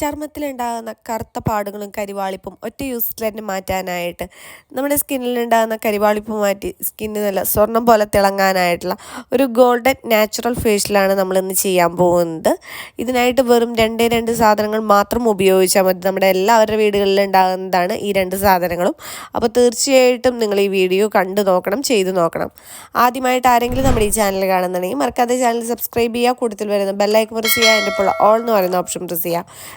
ചർമ്മത്തിലുണ്ടാകുന്ന കറുത്ത പാടുകളും കരിവാളിപ്പും ഒറ്റ യൂസിൽ തന്നെ മാറ്റാനായിട്ട് നമ്മുടെ സ്കിന്നിലുണ്ടാകുന്ന കരിവാളിപ്പ് മാറ്റി സ്കിന്ന് നല്ല സ്വർണം പോലെ തിളങ്ങാനായിട്ടുള്ള ഒരു ഗോൾഡൻ നാച്ചുറൽ ഫേഷ്യലാണ് നമ്മളിന്ന് ചെയ്യാൻ പോകുന്നത്. ഇതിനായിട്ട് വെറും രണ്ടേ രണ്ട് സാധനങ്ങൾ മാത്രം ഉപയോഗിച്ചാൽ മതി. നമ്മുടെ എല്ലാവരുടെ വീടുകളിൽ ഉണ്ടാകുന്നതാണ് ഈ രണ്ട് സാധനങ്ങളും. അപ്പോൾ തീർച്ചയായിട്ടും നിങ്ങൾ ഈ വീഡിയോ കണ്ടു നോക്കണം ചെയ്തു നോക്കണം. ആദ്യമായിട്ട് ആരെങ്കിലും നമ്മുടെ ഈ ചാനൽ കാണുന്നുണ്ടെങ്കിൽ മറക്കാതെ ചാനൽ സബ്സ്ക്രൈബ് ചെയ്യുക. കൂടുതൽ വരുന്ന ബെല്ലൈക്ക് പ്രസ് ചെയ്യുക. എന്റെ ഇപ്പോൾ ഓൾ എന്ന് പറയുന്ന ഓപ്ഷൻ പ്രസ് ചെയ്യുക.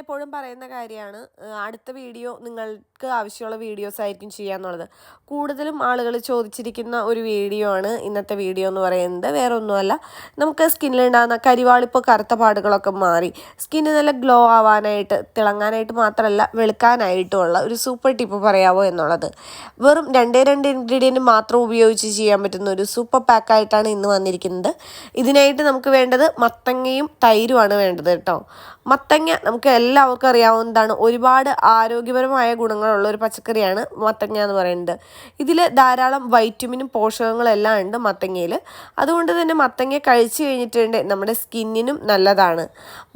എപ്പോഴും പറയുന്ന കാര്യമാണ് അടുത്ത വീഡിയോ നിങ്ങൾക്ക് ആവശ്യമുള്ള വീഡിയോസ് ആയിരിക്കും ചെയ്യാന്നുള്ളത്. കൂടുതലും ആളുകൾ ചോദിച്ചിരിക്കുന്ന ഒരു വീഡിയോ ആണ് ഇന്നത്തെ വീഡിയോ എന്ന് പറയുന്നത്. വേറെ ഒന്നുമല്ല. നമുക്ക് സ്കിന്നിലുണ്ടാകുന്ന കരിവാളിപ്പ് കറുത്ത പാടുകളൊക്കെ മാറി. സ്കിന്ന് നല്ല ഗ്ലോ ആവാനായിട്ട് തിളങ്ങാനായിട്ട് മാത്രമല്ല വെളുക്കാനായിട്ടുമുള്ള ഒരു സൂപ്പർ ടിപ്പ് പറയാവോ എന്നുള്ളത്. വെറും രണ്ടേ രണ്ട് ഇൻഗ്രീഡിയന്റ് മാത്രം ഉപയോഗിച്ച് ചെയ്യാൻ പറ്റുന്ന ഒരു സൂപ്പർ പാക്കായിട്ടാണ് ഇന്ന് വന്നിരിക്കുന്നത്. ഇതിനായിട്ട് നമുക്ക് വേണ്ടത് മത്തങ്ങയും തൈരുമാണ് വേണ്ടത് കേട്ടോ. മത്തങ്ങ നമുക്ക് എല്ലാവർക്കും അറിയാവുന്നതാണ്. ഒരുപാട് ആരോഗ്യപരമായ ഗുണങ്ങളുള്ള ഒരു പച്ചക്കറിയാണ് മത്തങ്ങ എന്ന് പറയുന്നത്. ഇതിൽ ധാരാളം വൈറ്റമിനും പോഷകങ്ങളും എല്ലാം ഉണ്ട് മത്തങ്ങയിൽ അതുകൊണ്ട് തന്നെ മത്തങ്ങ കഴിച്ചു കഴിഞ്ഞിട്ടുണ്ട് നമ്മുടെ സ്കിന്നിനും നല്ലതാണ്.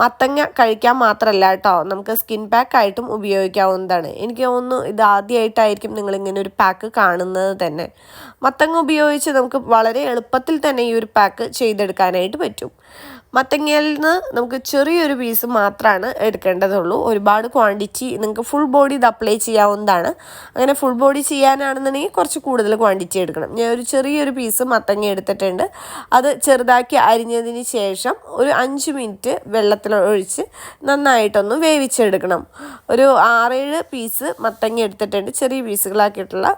മത്തങ്ങ കഴിക്കാൻ മാത്രമല്ല കേട്ടോ നമുക്ക് സ്കിൻ പാക്ക് ആയിട്ടും ഉപയോഗിക്കാവുന്നതാണ്. എനിക്ക് തോന്നുന്നു ഇത് ആദ്യമായിട്ടായിരിക്കും നിങ്ങൾ ഇങ്ങനെ ഒരു പാക്ക് കാണുന്നത് തന്നെ. മത്തങ്ങ ഉപയോഗിച്ച് നമുക്ക് വളരെ എളുപ്പത്തിൽ തന്നെ ഈ ഒരു പാക്ക് ചെയ്തെടുക്കാനായിട്ട് പറ്റും. മത്തങ്ങയിൽ നിന്ന് നമുക്ക് ചെറിയൊരു പീസ് മാത്രമാണ് എടുക്കേണ്ടതുള്ളൂ. ഒരുപാട് ക്വാണ്ടിറ്റി നിങ്ങൾക്ക് ഫുൾ ബോഡി ഇത് അപ്ലൈ ചെയ്യാവുന്നതാണ്. അങ്ങനെ ഫുൾ ബോഡി ചെയ്യാനാണെന്നുണ്ടെങ്കിൽ കുറച്ച് കൂടുതൽ ക്വാണ്ടിറ്റി എടുക്കണം. ഞാൻ ഒരു ചെറിയൊരു പീസ് മത്തങ്ങ എടുത്തിട്ടുണ്ട്. അത് ചെറുതാക്കി അരിഞ്ഞതിന് ശേഷം ഒരു അഞ്ച് മിനിറ്റ് വെള്ളത്തിൽ ഒഴിച്ച് നന്നായിട്ടൊന്ന് വേവിച്ചെടുക്കണം. ഒരു ആറേഴ് പീസ് മത്തങ്ങ എടുത്തിട്ടുണ്ട്. ചെറിയ പീസുകളാക്കിയിട്ടുള്ള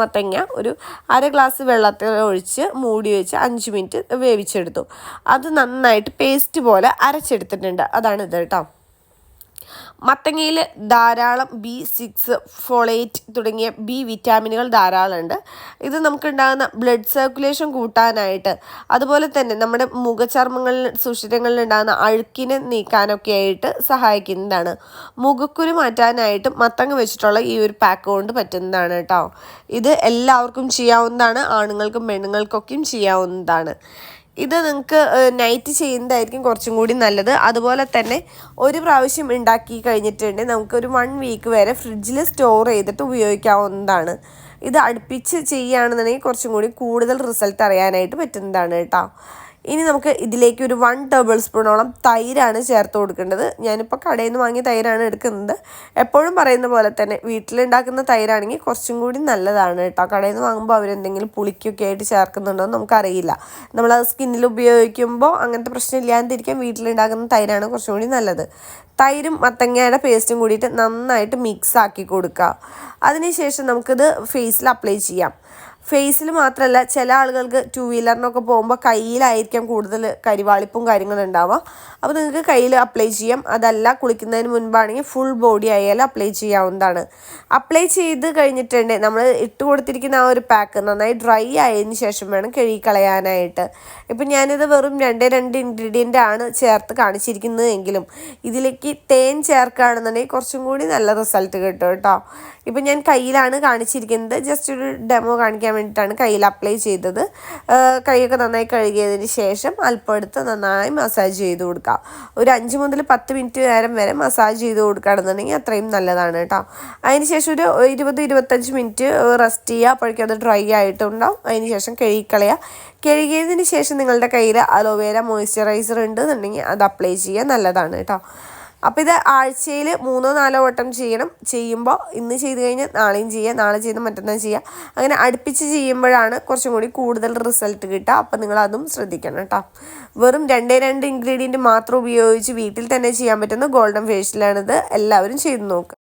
മത്തങ്ങ ഒരു അര ഗ്ലാസ് വെള്ളത്തിൽ ഒഴിച്ച് മൂടി വെച്ച് അഞ്ച് മിനിറ്റ് വേവിച്ചെടുത്തു. അത് നന്നായിട്ട് പേസ്റ്റ് പോലെ അരച്ചെടുത്തിട്ടുണ്ട്. അതാണ് ഇത് കേട്ടോ. മത്തങ്ങയിൽ ധാരാളം ബി സിക്സ് ഫോളേറ്റ് തുടങ്ങിയ ബി വിറ്റാമിനുകൾ ധാരാളം ഉണ്ട് ഇത് നമുക്കുണ്ടാകുന്ന ബ്ലഡ് സർക്കുലേഷൻ കൂട്ടാനായിട്ട് അതുപോലെ തന്നെ നമ്മുടെ മുഖചർമ്മങ്ങളിൽ സുഷിരങ്ങളിൽ ഉണ്ടാകുന്ന അഴുക്കിനെ നീക്കാനൊക്കെ ആയിട്ട് സഹായിക്കുന്നതാണ്. മുഖക്കുരു മാറ്റാനായിട്ട് മത്തങ്ങ വെച്ചിട്ടുള്ള ഈ ഒരു പാക്ക് കൊണ്ട് പറ്റുന്നതാണ് കേട്ടോ. ഇത് എല്ലാവർക്കും ചെയ്യാവുന്നതാണ് ആണുങ്ങൾക്കും പെണ്ണുങ്ങൾക്കൊക്കെയും ചെയ്യാവുന്നതാണ്. ഇത് നിങ്ങൾക്ക് നൈറ്റ് ചെയ്യുന്നതായിരിക്കും കുറച്ചും കൂടി നല്ലത്. അതുപോലെ തന്നെ ഒരു പ്രാവശ്യം ഉണ്ടാക്കി കഴിഞ്ഞിട്ടുണ്ടെങ്കിൽ നമുക്കൊരു വൺ വീക്ക് വരെ ഫ്രിഡ്ജിൽ സ്റ്റോർ ചെയ്തിട്ട് ഉപയോഗിക്കാവുന്നതാണ്. ഇത് അടുപ്പിച്ച് ചെയ്യുകയാണെന്നുണ്ടെങ്കിൽ കുറച്ചും കൂടി കൂടുതൽ റിസൾട്ട് അറിയാനായിട്ട് പറ്റുന്നതാണ് കേട്ടോ. ഇനി നമുക്ക് ഇതിലേക്ക് ഒരു വൺ ടേബിൾ സ്പൂണോളം തൈരാണ് ചേർത്ത് കൊടുക്കേണ്ടത്. ഞാനിപ്പോൾ കടയിൽ നിന്ന് വാങ്ങിയ തൈരാണ് എടുക്കുന്നത്. എപ്പോഴും പറയുന്ന പോലെ തന്നെ വീട്ടിലുണ്ടാക്കുന്ന തൈരാണെങ്കിൽ കുറച്ചും കൂടി നല്ലതാണ് കേട്ടോ. കടയിൽ നിന്ന് വാങ്ങുമ്പോൾ അവരെന്തെങ്കിലും പുളിക്കൊക്കെ ആയിട്ട് ചേർക്കുന്നുണ്ടോ എന്ന് നമുക്കറിയില്ല. നമ്മളത് സ്കിന്നിൽ ഉപയോഗിക്കുമ്പോൾ അങ്ങനത്തെ പ്രശ്നം ഇല്ലാതിരിക്കാൻ വീട്ടിലുണ്ടാക്കുന്ന തൈരാണ് കുറച്ചും കൂടി നല്ലത്. തൈരും മത്തങ്ങയുടെ പേസ്റ്റും കൂടിയിട്ട് നന്നായിട്ട് മിക്സ് ആക്കി കൊടുക്കുക. അതിനുശേഷം നമുക്കിത് ഫേസിൽ അപ്ലൈ ചെയ്യാം. ഫേസിൽ മാത്രമല്ല ചില ആളുകൾക്ക് ടു വീലറിനൊക്കെ പോകുമ്പോൾ കയ്യിലായിരിക്കാം കൂടുതൽ കരിവാളിപ്പും കാര്യങ്ങളും ഉണ്ടാവുക. അപ്പോൾ നിങ്ങൾക്ക് കയ്യിൽ അപ്ലൈ ചെയ്യാം. അതല്ല കുളിക്കുന്നതിന് മുൻപാണെങ്കിൽ ഫുൾ ബോഡി ആയാലും അപ്ലൈ ചെയ്യാവുന്നതാണ്. അപ്ലൈ ചെയ്ത് കഴിഞ്ഞിട്ടുണ്ടെങ്കിൽ നമ്മൾ ഇട്ട് കൊടുത്തിരിക്കുന്ന ആ ഒരു പാക്ക് നന്നായി ഡ്രൈ ആയതിന് ശേഷം വേണം കഴുകിക്കളയാനായിട്ട്. ഇപ്പം ഞാനിത് വെറും രണ്ട് രണ്ട് ഇൻഗ്രീഡിയന്റ് ആണ് ചേർത്ത് കാണിച്ചിരിക്കുന്നത് എങ്കിലും ഇതിലേക്ക് തേൻ ചേർക്കുകയാണെന്നുണ്ടെങ്കിൽ കുറച്ചും കൂടി നല്ല റിസൾട്ട് കിട്ടും കേട്ടോ. ഇപ്പം ഞാൻ കയ്യിലാണ് കാണിച്ചിരിക്കുന്നത്. ജസ്റ്റ് ഒരു ഡെമോ കാണിക്കാൻ വേണ്ടിയിട്ടാണ് കയ്യിൽ അപ്ലൈ ചെയ്തത്. കൈയൊക്കെ നന്നായി കഴുകിയതിന് ശേഷം അല്പം എടുത്ത് നന്നായി മസാജ് ചെയ്ത് കൊടുക്കുക ഒരു അഞ്ച് മുതൽ പത്ത് മിനിറ്റ് നേരം വരെ മസാജ് ചെയ്ത് കൊടുക്കുകയാണെന്നുണ്ടെങ്കിൽ അത്രയും നല്ലതാണ് കേട്ടോ. അതിന് ശേഷം ഒരു ഇരുപത് ഇരുപത്തഞ്ച് മിനിറ്റ് റെസ്റ്റ് ചെയ്യുക. അപ്പോഴേക്കും അത് ഡ്രൈ ആയിട്ടുണ്ടാവും. അതിന് ശേഷം കഴുകിക്കളയുക. കഴുകിയതിന് ശേഷം നിങ്ങളുടെ കയ്യിൽ അലോവേര മോയ്സ്ചറൈസർ ഉണ്ടെന്നുണ്ടെങ്കിൽ അത് അപ്ലൈ ചെയ്യുക. നല്ലതാണ് കേട്ടോ. അപ്പോൾ ഇത് ആഴ്ചയിൽ മൂന്നോ നാലോ വട്ടം ചെയ്യണം. ചെയ്യുമ്പോൾ ഇന്ന് ചെയ്ത് കഴിഞ്ഞാൽ നാളെയും ചെയ്യുക നാളെ ചെയ്ത് മറ്റന്നാൾ ചെയ്യുക അങ്ങനെ അടുപ്പിച്ച് ചെയ്യുമ്പോഴാണ് കുറച്ചും കൂടി കൂടുതൽ റിസൾട്ട് കിട്ടുക. അപ്പോൾ നിങ്ങൾ അതും ശ്രദ്ധിക്കണം കേട്ടോ. വെറും രണ്ടേ രണ്ട് ഇൻഗ്രീഡിയന്റ് മാത്രം ഉപയോഗിച്ച് വീട്ടിൽ തന്നെ ചെയ്യാൻ പറ്റുന്ന ഗോൾഡൻ ഫേഷ്യലാണിത് എല്ലാവരും ചെയ്ത് നോക്കുക